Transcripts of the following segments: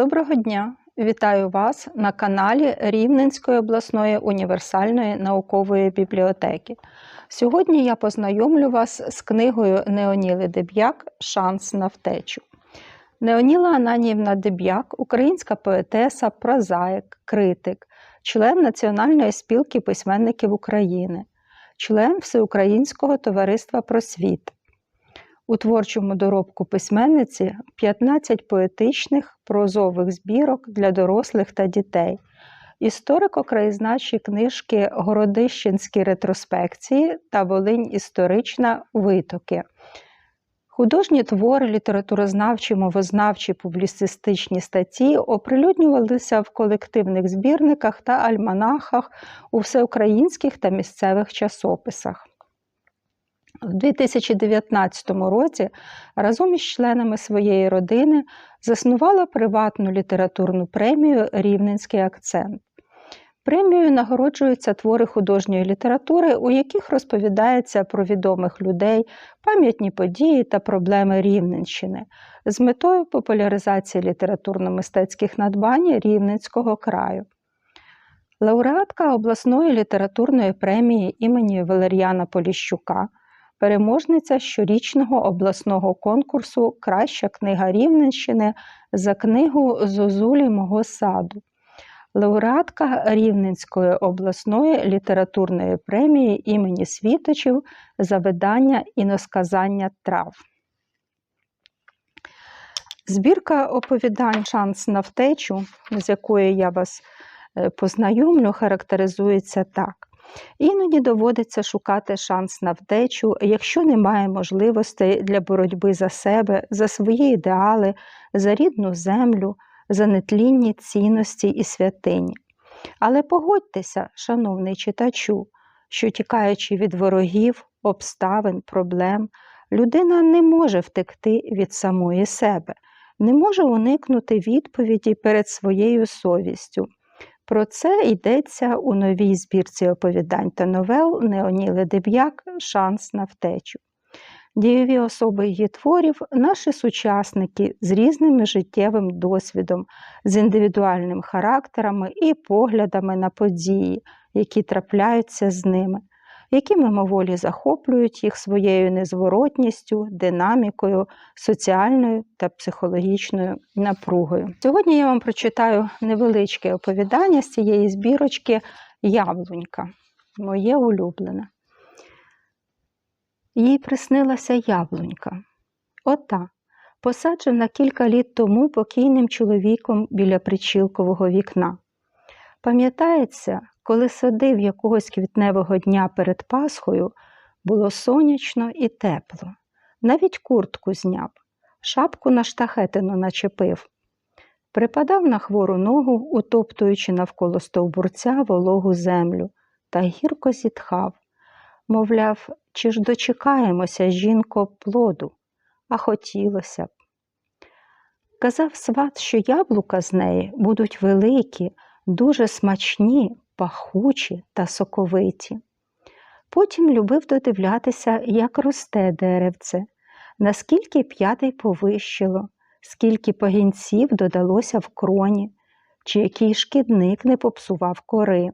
Доброго дня! Вітаю вас на каналі Рівненської обласної універсальної наукової бібліотеки. Сьогодні я познайомлю вас з книгою Неоніли Деб'як Шанс на втечу. Неоніла Ананівна Деб'як, українська поетеса, прозаїк, критик, член Національної спілки письменників України, член Всеукраїнського товариства просвіт. У творчому доробку письменниці 15 поетичних прозових збірок для дорослих та дітей, історико-краєзнавчі книжки Городищенські ретроспекції та Волинь історична. Витоки, художні твори, літературознавчі, мовознавчі, публіцистичні статті оприлюднювалися в колективних збірниках та альманахах у всеукраїнських та місцевих часописах. У 2019 році разом із членами своєї родини заснувала приватну літературну премію Рівненський акцент. Премією нагороджуються твори художньої літератури, у яких розповідається про відомих людей, пам'ятні події та проблеми Рівненщини з метою популяризації літературно-мистецьких надбань Рівненського краю. Лауреатка обласної літературної премії імені Валеріана Поліщука переможниця щорічного обласного конкурсу Краща книга Рівненщини за книгу Зозулі мого саду, лауреатка Рівненської обласної літературної премії імені Світочів за видання іносказання трав. Збірка оповідань Шанс на втечу, з якою я вас е, познайомлю, характеризується так. Іноді доводиться шукати шанс на втечу, якщо немає можливостей для боротьби за себе, за свої ідеали, за рідну землю, за нетлінні цінності і святині. Але погодьтеся, шановний читачу, що тікаючи від ворогів, обставин, проблем, людина не може втекти від самої себе, не може уникнути відповіді перед своєю совістю. Про це йдеться у новій збірці оповідань та новел Неоніли Деб'як Шанс на втечу. Дієві особи її творів наші сучасники з різним життєвим досвідом, з індивідуальним характерами і поглядами на події, які трапляються з ними які мимоволі захоплюють їх своєю незворотністю, динамікою, соціальною та психологічною напругою. Сьогодні я вам прочитаю невеличке оповідання з цієї збірочки Яблунька, моє улюблене. Їй приснилася яблунька. Ота, посаджена кілька літ тому покійним чоловіком біля причілкового вікна. Пам'ятається, коли садив якогось квітневого дня перед Пасхою, було сонячно і тепло. Навіть куртку зняв, шапку на штахетину начепив. Припадав на хвору ногу, утоптуючи навколо стовбурця вологу землю, та гірко зітхав. Мовляв, чи ж дочекаємося, жінко, плоду, а хотілося б. Казав сват, що яблука з неї будуть великі, дуже смачні, пахучі та соковиті. Потім любив додивлятися, як росте деревце, наскільки п'ятий повищило, скільки пагінців додалося в кроні, чи який шкідник не попсував кори.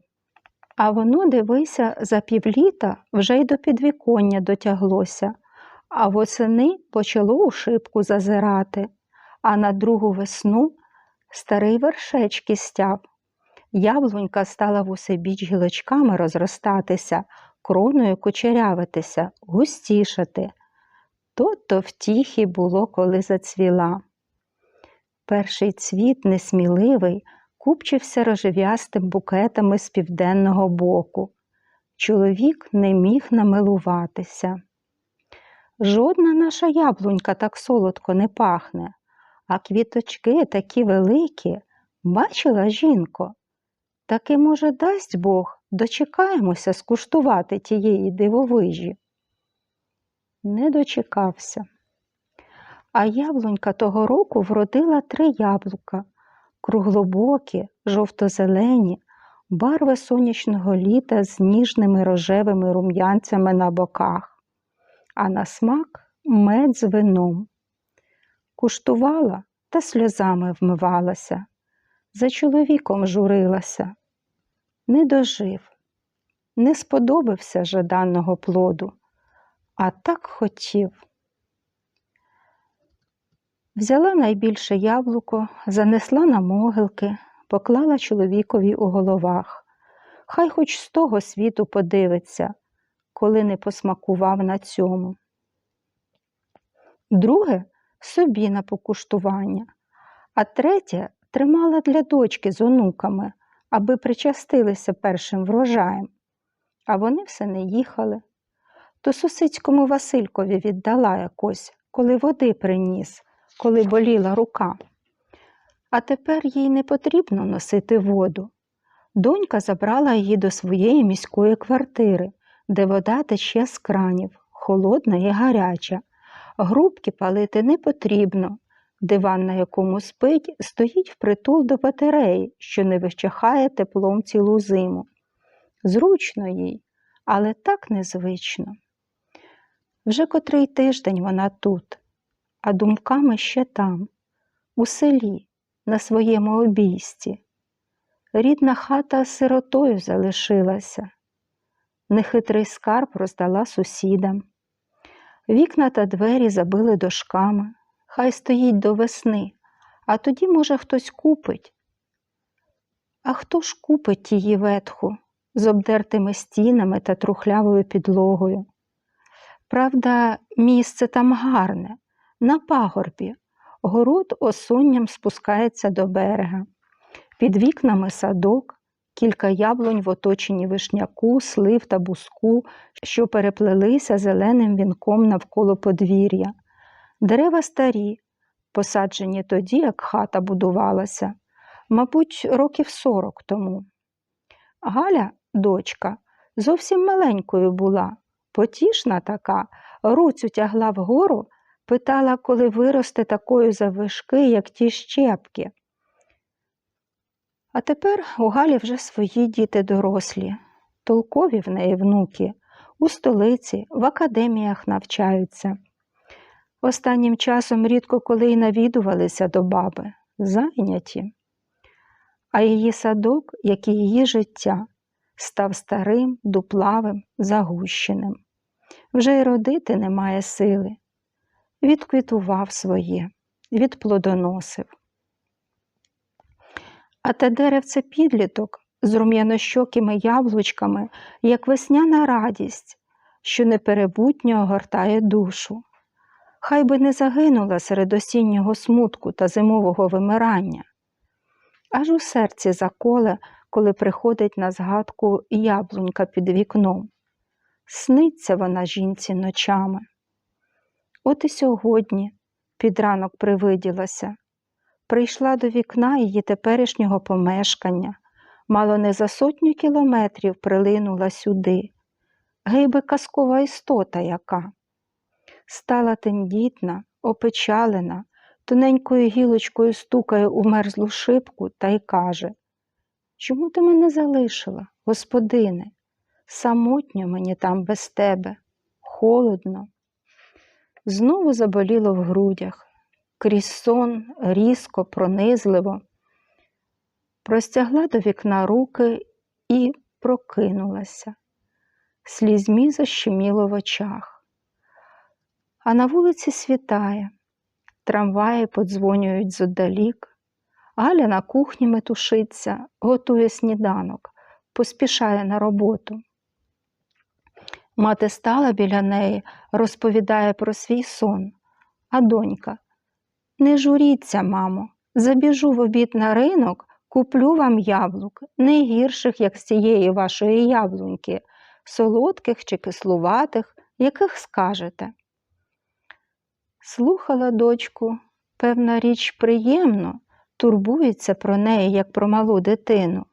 А воно, дивися, за півліта вже й до підвіконня дотяглося, а восени почало у шибку зазирати, а на другу весну старий вершечки стяв, Яблунька стала в усе біч гілочками розростатися, кроною кучерявитися, густішати. То-то втіхи було, коли зацвіла. Перший цвіт, несміливий, купчився рожев'ястим букетами з південного боку. Чоловік не міг намилуватися. Жодна наша яблунька так солодко не пахне, а квіточки такі великі. Бачила жінко? Таки, може, дасть Бог, дочекаємося скуштувати тієї дивовижі. Не дочекався. А яблунька того року вродила три яблука круглобокі, жовто-зелені, барви сонячного літа з ніжними рожевими рум'янцями на боках, а на смак мед з вином. Куштувала, та сльозами вмивалася, за чоловіком журилася, не дожив, не сподобався жаданого плоду, а так хотів. Взяла найбільше яблуко, занесла на могилки, поклала чоловікові у головах. Хай хоч з того світу подивиться, коли не посмакував на цьому. Друге собі на покуштування, а третє тримала для дочки з онуками, аби причастилися першим врожаєм. А вони все не їхали. То сусицькому Василькові віддала якось, коли води приніс, коли боліла рука. А тепер їй не потрібно носити воду. Донька забрала її до своєї міської квартири, де вода тече з кранів, холодна і гаряча. Грубки палити не потрібно. Диван, на якому спить, стоїть впритул до батареї, що не вищахає теплом цілу зиму. Зручно їй, але так незвично. Вже котрий тиждень вона тут, а думками ще там, у селі, на своєму обійсті. Рідна хата сиротою залишилася, нехитрий скарб роздала сусідам. Вікна та двері забили дошками, хай стоїть до весни, а тоді, може, хтось купить. А хто ж купить її ветху з обдертими стінами та трухлявою підлогою? Правда, місце там гарне, на пагорбі, город осонням спускається до берега. Під вікнами садок, кілька яблунь в оточенні вишняку, слив та буску, що переплелися зеленим вінком навколо подвір'я. Дерева старі, посаджені тоді, як хата будувалася, мабуть, років сорок тому. Галя, дочка, зовсім маленькою була, потішна така, руцю тягла вгору, питала, коли виросте такою завишки, як ті щепки. А тепер у Галі вже свої діти дорослі, толкові в неї внуки, у столиці, в академіях навчаються. Останнім часом рідко коли й навідувалися до баби, зайняті. А її садок, як і її життя, став старим, дуплавим, загущеним. Вже й родити немає сили. Відквітував своє, відплодоносив. А те деревце підліток з рум'янощокими яблучками, як весняна радість, що неперебутньо огортає душу. Хай би не загинула серед осіннього смутку та зимового вимирання. Аж у серці заколе, коли приходить на згадку яблунька під вікном. Сниться вона жінці ночами. От і сьогодні під ранок привиділася, прийшла до вікна її теперішнього помешкання, мало не за сотню кілометрів прилинула сюди. Гейби казкова істота яка. Стала тендітна, опечалена, тоненькою гілочкою стукає у мерзлу шибку та й каже Чому ти мене залишила, господине? Самотньо мені там без тебе, холодно. Знову заболіло в грудях, крізь сон різко, пронизливо. Простягла до вікна руки і прокинулася. Слізьмі защеміло в очах. А на вулиці світає, трамваї подзвонюють зодалік. Галя на кухні метушиться, готує сніданок, поспішає на роботу. Мати стала біля неї, розповідає про свій сон, а донька не журіться, мамо, забіжу в обід на ринок, куплю вам яблук, не гірших, як з цієї вашої яблуньки, солодких чи кислуватих, яких скажете. Слухала дочку, певна річ приємно, турбується про неї, як про малу дитину.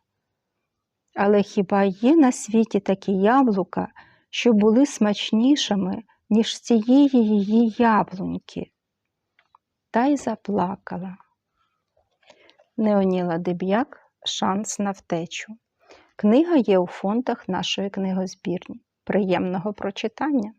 Але хіба є на світі такі яблука, що були смачнішими, ніж цієї її яблуньки? Та й заплакала. Неоніла Деб'як Шанс на втечу. Книга є у фондах нашої книгозбірні. Приємного прочитання!